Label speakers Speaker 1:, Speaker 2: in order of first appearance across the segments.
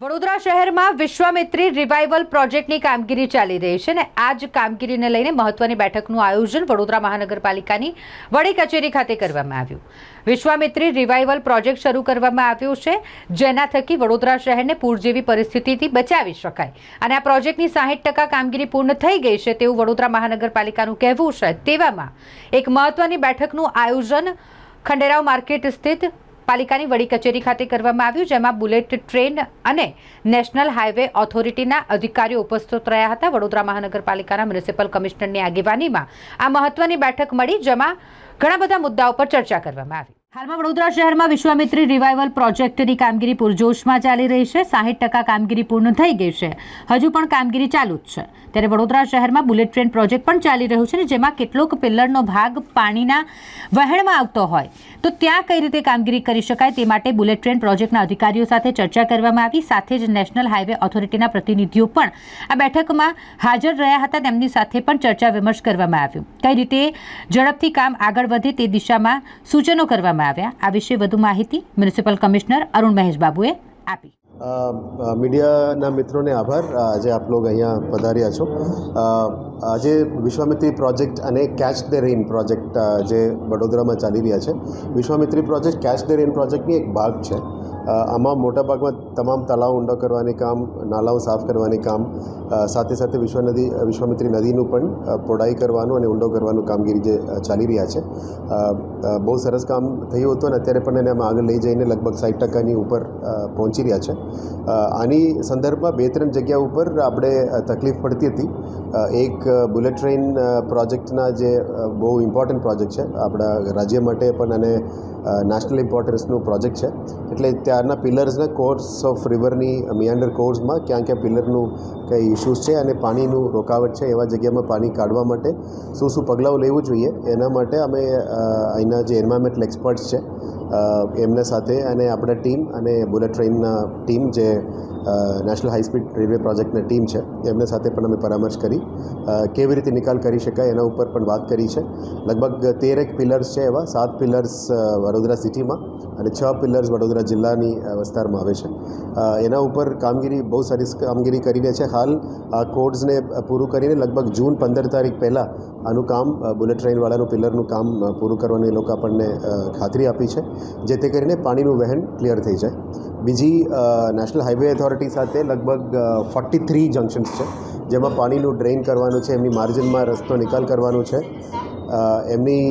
Speaker 1: વડોદરા શહેરમાં વિશ્વામિત્રી રિવાઇવલ પ્રોજેક્ટની કામગીરી ચાલી રહી છે ને આ જ કામગીરીને લઈને મહત્વની બેઠકનું આયોજન વડોદરા મહાનગરપાલિકાની વડી કચેરી ખાતે કરવામાં આવ્યું. વિશ્વામિત્રી રિવાઇવલ પ્રોજેક્ટ શરૂ કરવામાં આવ્યો છે, જેના થકી વડોદરા શહેરને પૂર જેવી પરિસ્થિતિથી બચાવી શકાય. અને આ પ્રોજેક્ટની સાહીઠ ટકા કામગીરી પૂર્ણ થઈ ગઈ છે તેવું વડોદરા મહાનગરપાલિકાનું કહેવું છે. તેવામાં એક મહત્વની બેઠકનું આયોજન ખંડેરાવ માર્કેટ સ્થિત પાલિકાની વડી કચેરી ખાતે કરવામાં આવ્યું, જેમાં બુલેટ, ટ્રેન અને નેશનલ હાઈવે ઓથોરિટીના અધિકારીઓ ઉપસ્થિત રહ્યા હતા. વડોદરા મહાનગરપાલિકાના મ્યુનિસિપલ કમિશનરની આગેવાનીમાં આ મહત્વની બેઠક મળી, જેમાં ઘણા બધા મુદ્દાઓ પર ચર્ચા કરવામાં આવી. હાલમાં વડોદરા શહેરમાં વિશ્વામિત્રી રિવાઇવલ પ્રોજેક્ટની કામગીરી પૂરજોશમાં ચાલી રહી છે. સાહીઠ ટકા કામગીરી પૂર્ણ થઈ ગઈ છે. હજુ પણ કામગીરી ચાલુ જ છે. ત્યારે વડોદરા શહેરમાં બુલેટ ટ્રેન પ્રોજેક્ટ પણ ચાલી રહ્યો છે ને જેમાં કેટલોક પિલ્લરનો ભાગ પાણીના વહેણમાં આવતો હોય. તો ત્યાં કઈ રીતે કામગીરી કરી શકાય તે માટે બુલેટ ટ્રેન પ્રોજેક્ટના અધિકારીઓ સાથે ચર્ચા કરવામાં આવી. સાથે જ નેશનલ હાઈવે ઓથોરિટીના પ્રતિનિધિઓ પણ આ બેઠકમાં હાજર રહ્યા હતા. તેમની સાથે પણ ચર્ચા વિમર્શ કરવામાં આવ્યું. કઈ રીતે ઝડપથી કામ આગળ વધે તે દિશામાં સૂચનો કરવામાં આવ્યા. આ વિશે વધુ માહિતી મ્યુનિસિપલ કમિશનર અરુણ મહેશ બાબુએ આપી
Speaker 2: મીડિયાના મિત્રોને આભાર. આજે આપ લોગ અહીંયા પધાર્યા છો. આજે વિશ્વામિત્રી પ્રોજેક્ટ અને કેચ ધ રેઇન પ્રોજેક્ટ જે વડોદરામાં ચાલી રહ્યા છે. Vishwamitri project catch the rain પ્રોજેક્ટની એક ભાગ છે. આમાં મોટાભાગમાં તમામ તળાવ ઊંડો કરવાની કામ, નાલાઓ સાફ કરવાની કામ સાથે સાથે વિશ્વ નદી, વિશ્વામિત્રી નદીનું પણ પોડાઈ કરવાનું અને ઊંડો કરવાનું કામગીરી જે ચાલી રહ્યા છે. બહુ સરસ કામ થયું હતું અને અત્યારે પણ એને અમે આગળ લઈ જઈને લગભગ સાઠ ટકાની ઉપર પહોંચી રહ્યા છે. આની સંદર્ભમાં બે ત્રણ જગ્યા ઉપર આપણે તકલીફ પડતી હતી. એક બુલેટ ટ્રેન પ્રોજેક્ટના જે બહુ ઇમ્પોર્ટન્ટ પ્રોજેક્ટ છે. આપણા રાજ્ય માટે પણ અને નેશનલ ઇમ્પોર્ટન્સનું પ્રોજેક્ટ છે. એટલે ત્યારના પિલર્સના કોર્સ ઓફ રિવરની મિયાન્ડર કોર્સમાં ક્યાં ક્યાં પિલરનું કંઈ ઇશ્યુઝ છે અને પાણીનું રોકાવટ છે એવા જગ્યામાં પાણી કાઢવા માટે શું શું પગલાંઓ લેવું જોઈએ? એના માટે અમે અહીંના જે એન્વાયરમેન્ટલ એક્સપર્ટ્સ છે એમના સાથે અને આપણા ટીમ અને બુલેટ ટ્રેનના ટીમ જે નેશનલ હાઈ સ્પીડ રેલવે પ્રોજેક્ટની ટીમ છે, એમને સાથે પણ અમે પરામર્શ કરી. કેવી રીતે નિકાલ કરી શકાય એના ઉપર પણ વાત કરી છે. લગભગ તેરેક પિલર્સ છે એવા, સાત પિલર્સ વડોદરા સિટીમાં અને છ પિલર્સ વડોદરા જિલ્લાની વિસ્તારમાં આવે છે. એના ઉપર કામગીરી, બહુ સારી કામગીરી કરીને છે. હાલ આ કોડ્સને પૂરું કરીને લગભગ જૂન પંદર તારીખ પહેલાં આનું કામ બુલેટ ટ્રેનવાળાનું પિલરનું કામ પૂરું કરવાની એ લોકો આપણને ખાતરી આપી છે. જેથી કરીને પાણીનું વહેન ક્લિયર થઈ જાય. બીજી નેશનલ હાઈવે ઓથોરિટી સાથે લગભગ ફોર્ટી થ્રી જંકશન્સ છે, જેમાં પાણીનું ડ્રેઇન કરવાનું છે, એમની માર્જિનમાં રસ્તો નિકાલ કરવાનો છે. એમની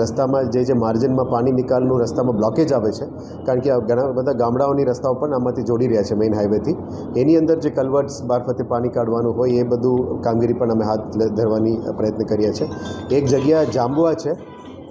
Speaker 2: રસ્તામાં જે જે માર્જિનમાં પાણી નિકાલનું રસ્તામાં બ્લોકેજ આવે છે, કારણ કે ઘણા બધા ગામડાઓની રસ્તાઓ પણ આમાંથી જોડી રહ્યા છે મેઇન હાઈવેથી એની અંદર જે કલવર્ટ્સ મારફતે પાણી કાઢવાનું હોય એ બધું કામગીરી પણ અમે હાથ ધરવાની પ્રયત્ન કરીએ છીએ એક જગ્યા જાંબુઆ છે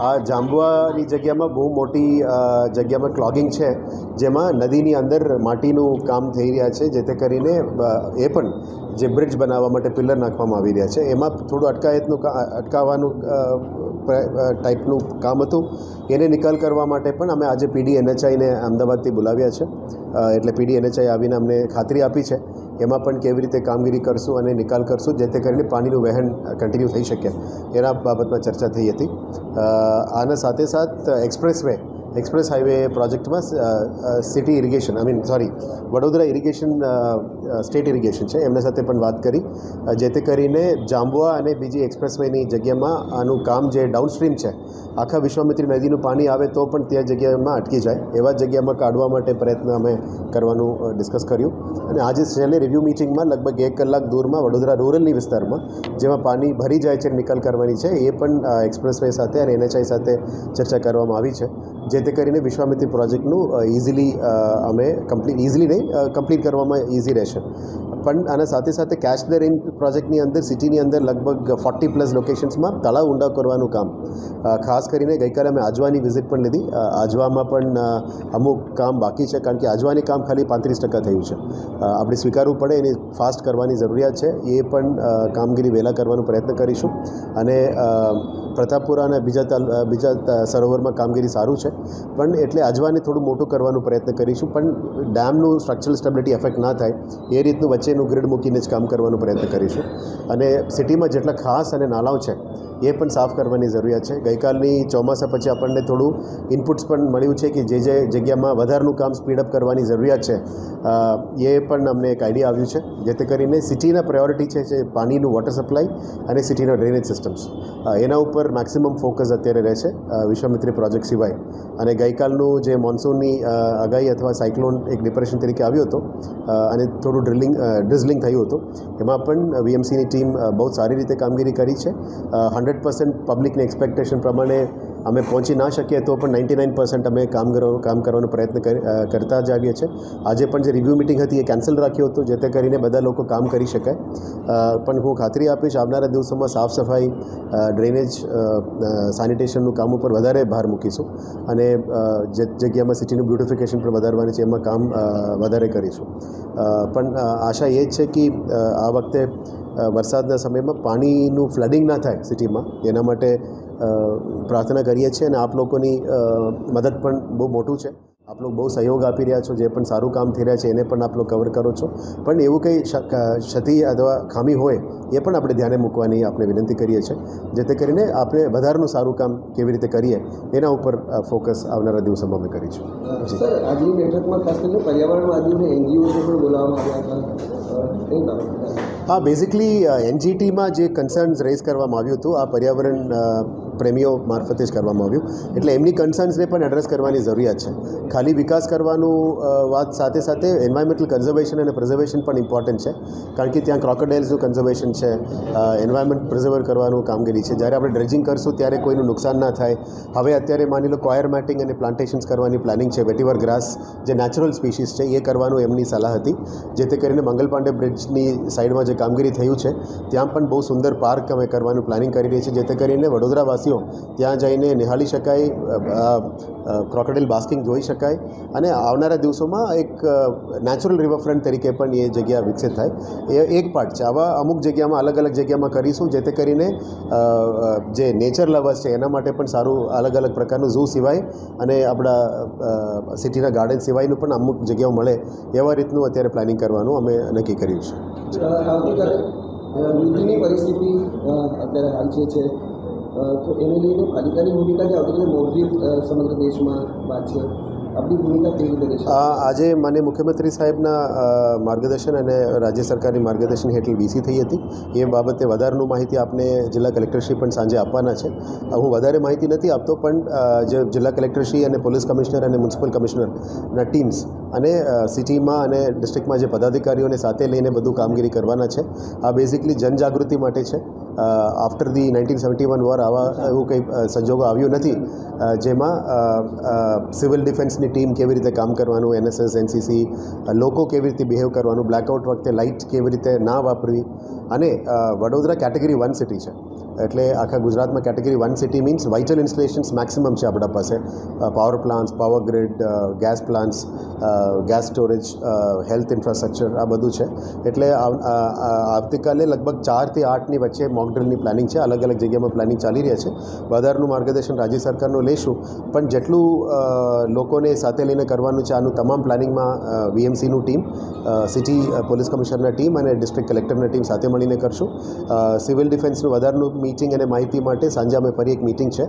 Speaker 2: આ જાંબુઆની જગ્યામાં બહુ મોટી જગ્યામાં ક્લોગિંગ છે, જેમાં નદીની અંદર માટીનું કામ થઈ રહ્યા છે, જેથી કરીને એ પણ જે બ્રિજ બનાવવા માટે પિલર નાખવામાં આવી રહ્યા છે. એમાં થોડું અટકાયતનું અટકાવવાનું ટાઈપનું કામ હતું. એને નિકાલ કરવા માટે પણ અમે આજે પીડી એનએચઆઈને અમદાવાદથી બોલાવ્યા છે. એટલે પીડી એનએચઆઈ આવીને અમને ખાતરી આપી છે. એમાં પણ કેવી રીતે કામગીરી કરશું અને નિકાલ કરશું જેથી કરીને પાણીનું વહેણ કન્ટિન્યુ થઈ શકે. એના બાબતમાં ચર્ચા થઈ હતી. આના સાથે સાથ એક્સપ્રેસ વે એક્સપ્રેસ હાઈવે પ્રોજેક્ટમાં city irrigation I mean sorry Vadodara irrigation state irrigation છે. એમના સાથે પણ વાત કરી. જે જેથી કરીને જાંબુઆ અને બીજી એક્સપ્રેસવેની જગ્યામાં આનું કામ જે ડાઉનસ્ટ્રીમ છે, આખા વિશ્વામિત્રી નદીનું પાણી આવે તો પણ ત્યાં જગ્યામાં અટકી જાય. એવા જગ્યામાં કાઢવા માટે પ્રયત્ન અમે કરવાનું ડિસ્કસ કર્યું. અને આજે છેલ્લે રિવ્યૂ મિટિંગમાં લગભગ એક કલાક દૂરમાં વડોદરા રૂરલની વિસ્તારમાં જેમાં પાણી ભરી જાય છે, નિકાલ કરવાની છે, એ પણ એક્સપ્રેસવે સાથે અને એનએચઆઈ સાથે ચર્ચા કરવામાં આવી છે. જેથી કરીને વિશ્વામિત્રી પ્રોજેક્ટનું ઇઝીલી અમે કમ્પ્લીટ ઇઝીલી નહીં કમ્પ્લીટ કરવામાં ઇઝી રહેશે. પણ આના સાથે સાથે કેશ ધ રેન પ્રોજેક્ટની અંદર સિટીની અંદર લગભગ ફોર્ટી પ્લસ લોકેશન્સમાં તળાવ ઊંડા કરવાનું કામ. ખાસ કરીને ગઈકાલે અમે આજવાની વિઝિટ પણ લીધી. આજવામાં પણ અમુક કામ બાકી છે, કારણ કે આજવાની કામ ખાલી પાંત્રીસ ટકા થયું છે. આપણે સ્વીકારવું પડે, એની ફાસ્ટ કરવાની જરૂરિયાત છે. એ પણ કામગીરી વહેલા કરવાનો પ્રયત્ન કરીશું. અને પ્રતાપપુરા અને બીજા બીજા સરોવરમાં કામગીરી સારું છે. પણ એટલે આજવાને થોડું મોટું કરવાનો પ્રયત્ન કરીશું, પણ ડેમનું સ્ટ્રક્ચરલ સ્ટેબિલિટી એફેક્ટ ના થાય, એ રીતનું વચ્ચેનું ગ્રીડ મૂકીને જ કામ કરવાનો પ્રયત્ન કરીશું. અને સિટીમાં જેટલા ખાસ અને નાલાઓ છે, એ પણ સાફ કરવાની જરૂરિયાત છે. ગઈકાલની ચોમાસા પછી આપણને થોડું ઇનપુટ્સ પણ મળ્યું છે કે જે જે જગ્યામાં વધારનું કામ સ્પીડઅપ કરવાની જરૂરિયાત છે એ પણ અમને એક આઈડિયા આવ્યું છે. જેથી કરીને સિટીના પ્રાયોરિટી છે જે પાણીનું વોટર સપ્લાય અને સિટીના ડ્રેનેજ સિસ્ટમ્સ એના ઉપર મેક્સિમમ ફોકસ અત્યારે રહે છે વિશ્વામિત્રી પ્રોજેક્ટ સિવાય. અને ગઈકાલનું જે મોન્સૂનની આગાહી અથવા સાયક્લોન એક ડિપ્રેશન તરીકે આવ્યો હતો અને થોડું ડ્રિલિંગ ડ્રિઝલિંગ થયું હતું. એમાં પણ વીએમસીની ટીમ બહુ સારી રીતે કામગીરી કરી છે. હંડ્રેડ પર્સન્ટ પબ્લિકની એક્સપેક્ટેશન પ્રમાણે અમે પહોંચી ના શકીએ તો પણ નાઇન્ટી નાઇન પર્સન્ટ અમે કામ કરવાનો કામ કરવાનો પ્રયત્ન કરતા જ આવીએ છીએ. આજે પણ જે રિવ્યૂ મિટિંગ હતી એ કેન્સલ રાખ્યું હતું, જેથી કરીને બધા લોકો કામ કરી શકાય પણ હું ખાતરી આપીશ, આવનારા દિવસોમાં સાફ સફાઈ ડ્રેનેજ સેનિટેશનનું કામ ઉપર વધારે ભાર મૂકીશું અને જે જગ્યામાં સિટીનું બ્યુટિફિકેશન પણ વધારવાની છે, એમાં કામ વધારે કરીશું. પણ આશા એ જ છે કે આ વખતે વરસાદના સમયમાં પાણીનું ફ્લડિંગ ના થાય સિટીમાં. એના માટે પ્રાર્થના કરીએ છીએ અને આપ લોકોની મદદ પણ બહુ મોટું છે. આપ લોકો બહુ સહયોગ આપી રહ્યા છો જે પણ સારું કામ થઈ રહ્યા છે એને પણ આપ લોકો કવર કરો છો. પણ એવું કંઈ ક્ષતિ અથવા ખામી હોય એ પણ આપણે ધ્યાને મૂકવાની આપણે વિનંતી કરીએ છીએ. જેથી કરીને આપણે વધારાનું સારું કામ કેવી રીતે કરીએ એના ઉપર ફોકસ આવનારા દિવસોમાં અમે કરીશું.
Speaker 3: આજની બેઠકમાં ખાસ કરીને પર્યાવરણવાદીઓને એનજીઓ પણ બોલાવવામાં આવ્યા હતા.
Speaker 2: હા બેઝિકલી એનજીટીમાં જે કન્સર્ન્સ રેઝ કરવામાં આવ્યું હતું, આ પર્યાવરણ પ્રેમીઓ મારફતે જ કરવામાં આવ્યું. એટલે એમની કન્સર્ન્સને પણ એડ્રેસ કરવાની જરૂરિયાત છે. ખાલી વિકાસ કરવાનું વાત સાથે સાથે એન્વાયરમેન્ટલ કન્ઝર્વેશન અને પ્રિઝર્વેશન પણ ઇમ્પોર્ટન્ટ છે. કારણ કે ત્યાં ક્રોકોડાઇલ્સનું કન્ઝર્વેશન છે એન્વાયરમેન્ટ પ્રિઝર્વ કરવાનું કામગીરી છે. જ્યારે આપણે ડ્રેજિંગ કરશું, ત્યારે કોઈનું નુકસાન ના થાય. હવે અત્યારે માની લો કોયર મેટિંગ અને પ્લાન્ટેશન્સ કરવાની પ્લાનિંગ છે. વેટીવર ગ્રાસ જે નેચરલ સ્પીસીસ છે, એ કરવાનું એમની સલાહ હતી. જેથી કરીને મંગલ પાંડે બ્રિજની સાઈડમાં જે કામગીરી થયું છે, ત્યાં પણ બહુ સુંદર પાર્ક અમે કરવાનું પ્લાનિંગ કરી રહી છે, જેથી કરીને વડોદરાવાસીઓ ત્યાં જઈને નિહાળી શકાય ક્રોકોડાઇલ બાસ્કિંગ જોઈ શકાય અને આવનારા દિવસોમાં એક નેચરલ રિવરફ્રન્ટ તરીકે પણ એ જગ્યા વિકસિત થાય. એ એક પાર્ટ છે. આવા અમુક જગ્યામાં અલગ અલગ જગ્યામાં કરીશું, જેથી કરીને જે નેચર લવર્સ છે, એના માટે પણ સારું અલગ અલગ પ્રકારનું ઝૂ સિવાય અને આપણા સિટીના ગાર્ડન સિવાયનું પણ અમુક જગ્યાઓ મળે, એવા રીતનું અત્યારે પ્લાનિંગ કરવાનું અમે નક્કી કર્યું છે.
Speaker 3: આવતીકાલે યુદ્ધની પરિસ્થિતિ અત્યારે હાલ જે છે તો એને લઈને પાલિકાની ભૂમિકા જે આવતીકાલે મોરબી સમગ્ર દેશમાં વાત છે.
Speaker 2: આજે માન્ય મુખ્યમંત્રી સાહેબના માર્ગદર્શન અને રાજ્ય સરકારની માર્ગદર્શન હેઠળ વીસી થઈ હતી. એ બાબતે વધારાનું માહિતી આપને જિલ્લા કલેક્ટરશ્રી પણ સાંજે આપવાના છે. હું વધારે માહિતી નથી આપતો, પણ જે જિલ્લા કલેક્ટરશ્રી અને પોલીસ કમિશનર અને મ્યુનિસિપલ કમિશનરના ટીમ્સ અને સિટીમાં અને ડિસ્ટ્રિક્ટમાં જે પદાધિકારીઓને સાથે લઈને બધું કામગીરી કરવાના છે. આ બેઝિકલી જનજાગૃતિ માટે છે. After the nineteen seventy one war આવા એવું કંઈ સંજોગો આવ્યું નથી. જેમાં સિવિલ ડિફેન્સની ટીમ કેવી રીતે કામ કરવાનું એનએસએસ એનસીસી લોકો કેવી રીતે બિહેવ કરવાનું બ્લેકઆઉટ વખતે લાઇટ કેવી રીતે ના વાપરવી અને વડોદરા કેટેગરી વન સિટી છે. એટલે આખા ગુજરાતમાં category one city means vital installations maximum છે આપણા પાસે. Power plants power grid gas plants gas storage health infrastructure આ બધું છે. એટલે આવતીકાલે લગભગ ચારથી આઠની વચ્ચે મોકડ્રિલની પ્લાનિંગ છે. અલગ અલગ જગ્યામાં પ્લાનિંગ ચાલી રહ્યા છે. વધારનું માર્ગદર્શન રાજ્ય સરકારનું લેશું. પણ જેટલું લોકોને સાથે લઈને કરવાનું છે આનું તમામ પ્લાનિંગમાં વીએમસીનું ટીમ સિટી પોલીસ કમિશનરના ટીમ અને ડિસ્ટ્રિક્ટ કલેક્ટરના ટીમ સાથે મળીને કરશું. સિવિલ ડિફેન્સનું વધારનું મીટિંગ અને માહિતી માટે સાંજે અમે ફરી એક મીટિંગ છે.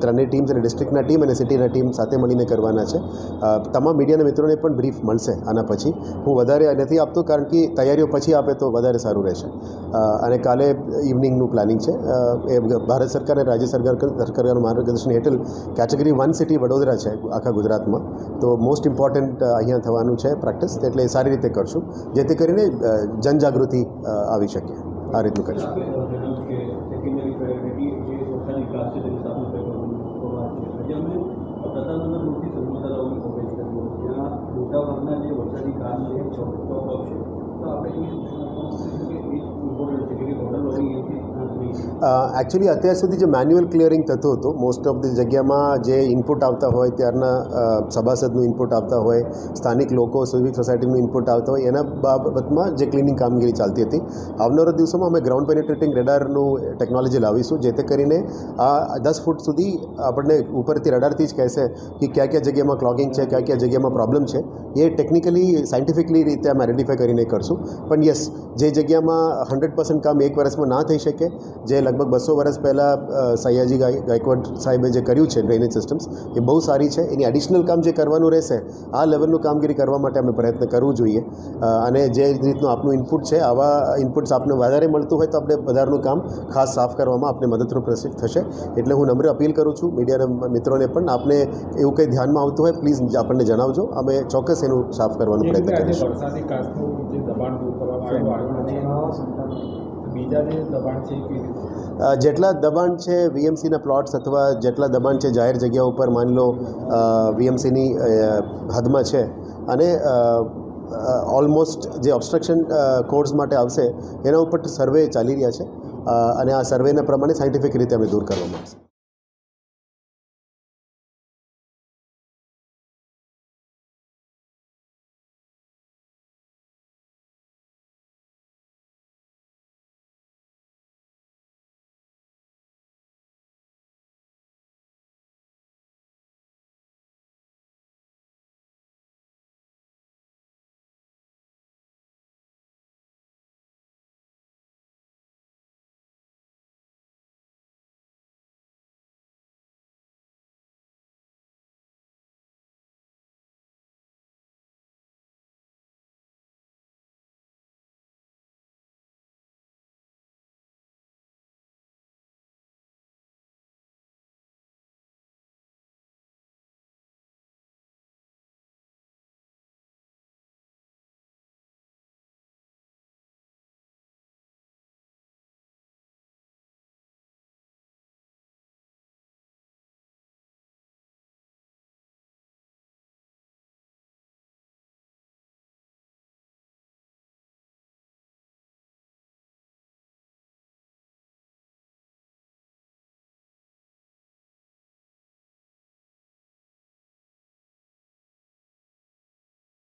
Speaker 2: ત્રણેય ટીમ્સ અને ડિસ્ટ્રિક્ટના ટીમ અને સિટીના ટીમ સાથે મળીને કરવાના છે. તમામ મીડિયાના મિત્રોને પણ બ્રીફ મળશે આના પછી. હું વધારે નથી આપતો કારણ કે તૈયારીઓ પછી આપે તો વધારે સારું રહેશે. અને કાલે ઇવનિંગનું પ્લાનિંગ છે. એ ભારત સરકાર અને રાજ્ય સરકાર સરકારનું માર્ગદર્શન હેઠળ કેટેગરી વન સિટી વડોદરા છે આખા ગુજરાતમાં. તો મોસ્ટ ઇમ્પોર્ટન્ટ અહીંયા થવાનું છે પ્રેક્ટિસ એટલે સારી રીતે કરશું. જેથી કરીને જનજાગૃતિ અ, આવી શકે. આ રીતનું કરીશું. એકચ્યુઅલી અત્યાર સુધી જે મેન્યુઅલ ક્લિયરિંગ થતું હતું મોસ્ટ ઓફ ધી જગ્યામાં જે ઇનપુટ આવતા હોય, ત્યારના સભાસદનું ઇનપુટ આવતા હોય, સ્થાનિક લોકો સિવિક સોસાયટીનું ઇનપુટ આવતા હોય, એના બાબતમાં જે ક્લિનિંગ કામગીરી ચાલતી હતી. આવનારા દિવસોમાં અમે ગ્રાઉન્ડ પેનિટ્રેટિંગ રેડારનું ટેકનોલોજી લાવીશું, જેથી કરીને આ દસ ફૂટ સુધી આપણને ઉપરથી રડારથી જ કહેશે કે ક્યાં ક્યાં જગ્યામાં ક્લોગિંગ છે, ક્યાં ક્યાં જગ્યામાં પ્રોબ્લેમ છે. એ ટેકનિકલી સાયન્ટિફિકલી રીતે અમે આઈડેન્ટિફાઈ કરીને કરશું. પણ યસ જે જગ્યામાં હંડ્રેડ પર્સન્ટ કામ એક વર્ષમાં ના થઈ શકે, જે લગભગ બસો વર્ષ પહેલાં સયાજી ગાય ગાયકવાડ સાહેબે જે કર્યું છે ડ્રેનેજ સિસ્ટમ્સ એ બહુ સારી છે. એની એડિશનલ કામ જે કરવાનું રહેશે આ લેવલનું કામગીરી કરવા માટે અમે પ્રયત્ન કરવું જોઈએ. અને જે રીતનું આપનું ઇનપુટ છે આવા ઇનપુટ્સ આપને વધારે મળતું હોય તો આપણે વધારનું કામ ખાસ સાફ કરવામાં આપને મદદરૂપ થશે એટલે હું નમ્ર અપીલ કરું છું મીડિયાના મિત્રોને પણ આપને એવું કંઈ ધ્યાનમાં આવતું હોય પ્લીઝ આપણને જણાવજો. અમે ચોક્કસ એનું સાફ કરવાનો પ્રયત્ન કરીશું. જેટલા દબાણ છે વીએમસીના પ્લોટ્સ અથવા જેટલા દબાણ છે જાહેર જગ્યા ઉપર, માની લો વીએમસીની હદમાં છે અને ઓલમોસ્ટ જે ઓબ્સ્ટ્રક્શન કોર્સ માટે આવશે, એના ઉપર સર્વે ચાલી રહ્યા છે. અને આ સર્વેના પ્રમાણે સાયન્ટિફિક રીતે અમે દૂર કરવામાં આવશે